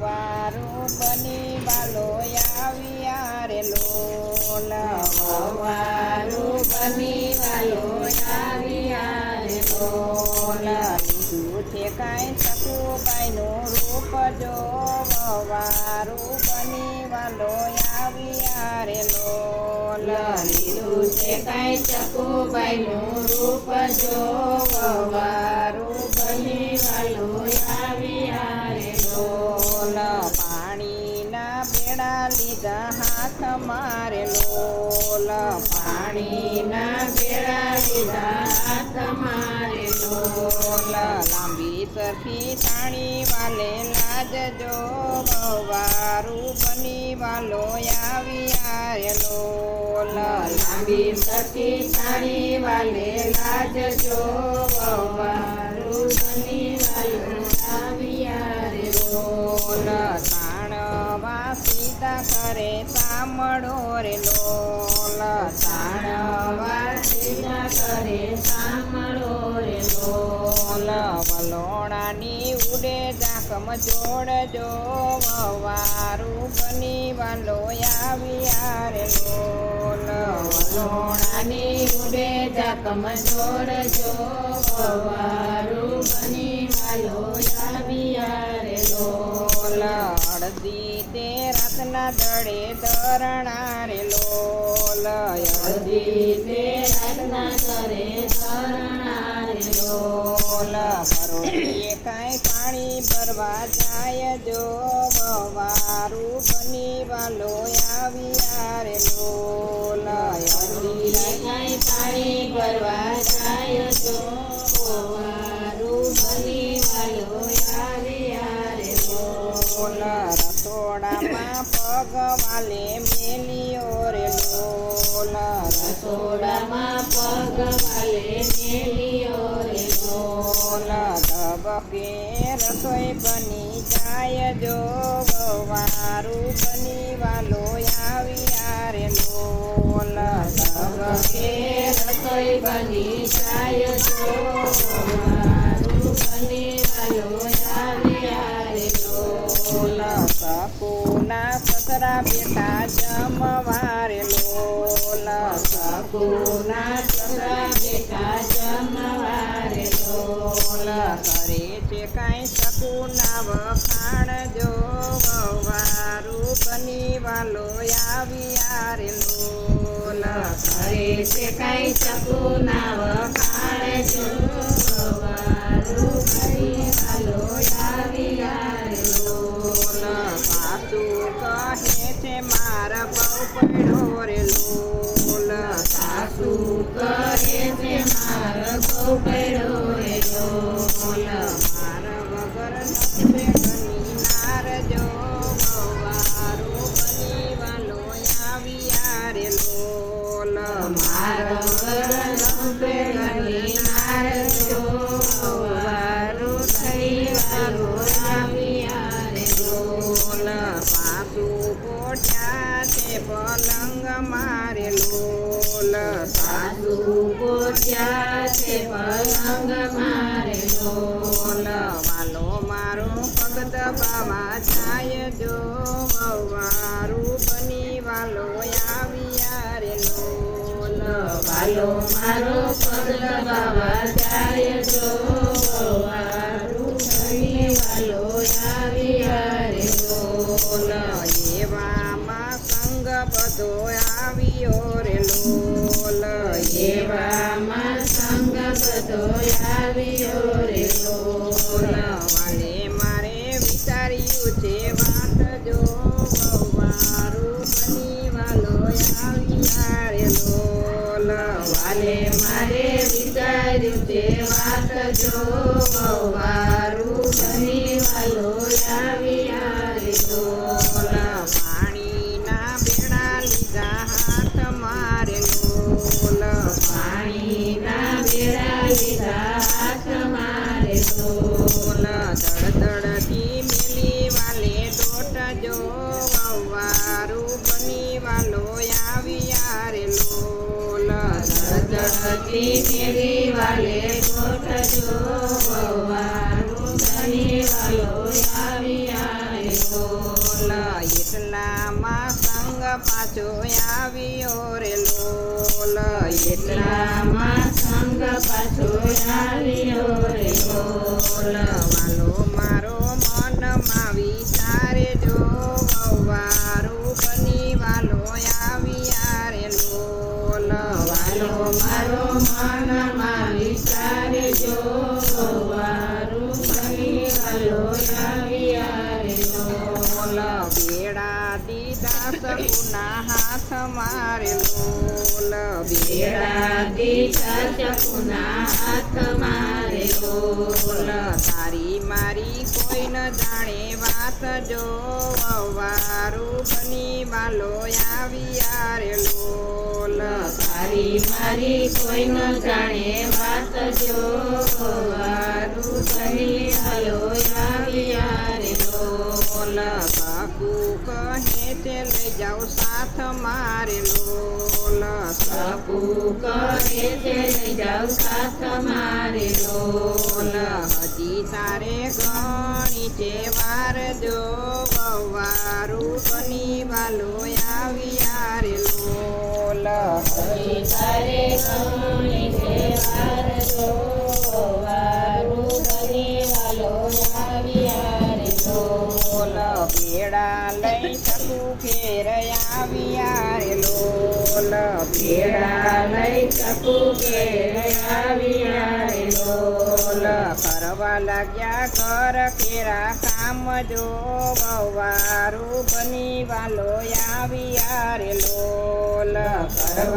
વવારું બની વાલો આવ્યા રે લોલ. વારું બની વાલો આવ્યા રે લોલ. લીધું છે કાંઈ સકુબાઈનું રૂપ જો વારું બની વાલો આવ્યા રે લોલ. લીધું છે કાંઈ ચકુબાઈનું રૂપ જો વવારું મારે લોલ પાણીના લોલ લાંબી સરખી થાણી વાલે લાજ જો વારું બની વાલો આવ્યા રે લોલ લાંબી સખી સાડી વાલે લાજ જો બની વાલો સીતા કરે સામડો રે લોલ તાણવા સીતા કરે સાંભળો રે લોલ. વલોણાની ઉડે જાકમ જોડજો વારું બની વાલો આવ્યા રે લોલ. વલોણાની ઉડે જાકમ જોડજો વારું બની વાલો આવ્યા અડધી તે રાતના દળે દરણા રે લોલ. હજી તે રાતના દળે ધરણા રે લોલ. કાંઈ પાણી ભરવા જાય જો વારું બની વાલો આવ્યા રે લોલ. હજી કાંઈ પાણી ભરવા જાય તો રસોઈ બની જાય જો વારું બની વાલો આવી રે લોલ ધબકે રસોઈ બની જાય તો વાલો આવ્યા આરે લોલ કરે છે કાંઈ ચકુના વખાણ જો વવારું બની વાલો કહે છે, મારા બહુ પડો રે છે પલંગ મારેલો. વાલો મારો પગ દબાવા જાય જો મારું બની વાલો આવ્યા રે લોલ વાલો મારો પગ દબાવા જાય જો વાલો આવ્યા રે એવામાં સંગ બધો આવ્યો રે લોલ એવામાં બધો આવ્યો મારે વિચાર્યું છે, વાત જો મારું બની વાલો આવ્યા રે લોલ મારે વિચાર્યું છે વાત જો સતી આવી આવ્યો. એટલામાં સંગ પાછો આવ્યો રે એટલામાં સંગ પાછો વાલો મારો વાલો મારો મનમાં લોલ હાથ મારે લોલ બેડા હાથ મારે બોલ તારી મારી કોઈ ન જાણે વાત જો વારું બની વાલો આવ્યા રે લોલ તારી મારી કોઈ ન જાણે વાત જો વારું બની હલો આવ્યા રે બોલ કાકુ કહે તે લઈ જાઓ સાથ મારે લોલ. સપુ કહે તે લઈ જાઓ સાથ મારે લોલ. લોલ હજી તારે ઘણી છે વાર જો વારું બની વાલો લોલ કરવા લાગ્યા ઘર ફેરા કામ જો વવારું બની વાલો આવી આરે લોલ કરવા